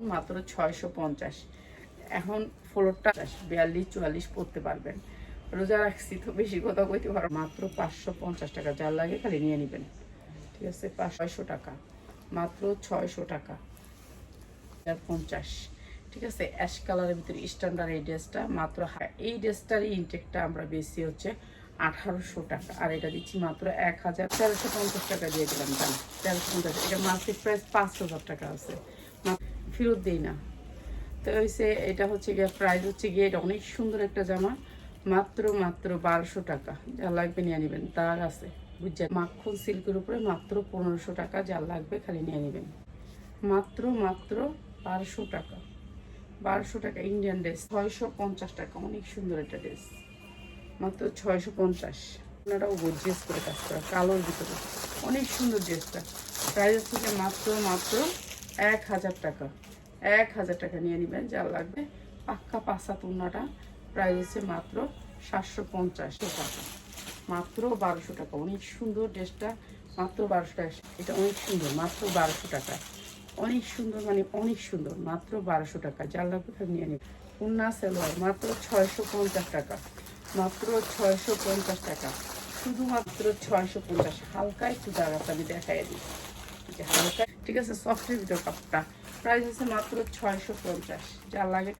মাত্র ছয়শো পঞ্চাশ। এখন ফ্লোরটা বিয়াল্লিশ, চুয়াল্লিশ পড়তে পারবেন। রোজা রাখছি তো, বেশি কথা কইতে পারো মাত্র পাঁচশো পঞ্চাশ টাকা, যার লাগে খালি নিয়ে নেবেন। ঠিক আছে ছয়শো টাকা। মাত্র ছয়শো টাকা। পঞ্চাশ। ঠিক আছে, অ্যাশ কালারের ভিতরে স্ট্যান্ডার্ড এই ড্রেসটা, মাত্র এই ড্রেসটার ইনটেকটা আমরা বেশি হচ্ছে আঠারোশো টাকা। আর এটা দিচ্ছি মাত্র এক হাজার তেরোশো পঞ্চাশ টাকা দিয়ে দিলাম। দাম তেরোশো পঞ্চাশ, এটা মার্কেট প্রাইস পাঁচ হাজার টাকা আছে। ফেরত দিই না। তো হচ্ছে এটা হচ্ছে গিয়ে প্রাইস হচ্ছে গিয়ে এটা অনেক সুন্দর একটা জামা। মাত্র মাত্র বারোশো টাকা। যা লাগবে নিয়ে নেবেন। তার আছে। বুঝছেন? মাখন সিল্কের উপরে মাত্র পনেরোশো টাকা। যা লাগবে খালি নিয়ে নেবেন। মাত্র মাত্র বারোশো টাকা। বারোশো টাকা ইন্ডিয়ান ড্রেস ছয়শো পঞ্চাশ টাকা। অনেক সুন্দর একটা ড্রেস মাত্র ছয়শো পঞ্চাশ। আপনারাও ড্রেস করে কাজ করা। কালোর ভিতরে। অনেক সুন্দর ড্রেসটা প্রাইস থেকে মাত্র মাত্র এক হাজার টাকা। এক হাজার টাকা নিয়ে নেবেন, যা লাগবে। পাক্কা পাঁচা তুলনাটা প্রাইস হচ্ছে মাত্র সাতশো পঞ্চাশ টাকা। মাত্র বারোশো টাকা। অনেক সুন্দর ড্রেসটা, মাত্র বারোশো টাকা। এটা অনেক সুন্দর, মাত্র বারোশো টাকা। অনেক সুন্দর মানে অনেক সুন্দর, মাত্র বারোশো টাকা। যার লাগবে তার নিয়ে নিন উন্না সেলোয়ার, মাত্র ছয়শো পঞ্চাশ টাকা। মাত্র ছয়শো পঞ্চাশ টাকা। শুধুমাত্র ছয়শো পঞ্চাশ। হালকা একটু দাঁড়াতে আমি দেখাই দিই। হালকা ঠিক আছে সফটের ভিতর কাপড়টা প্রাইস আছে মাত্র ছয়শো পঞ্চাশ যা লাগে।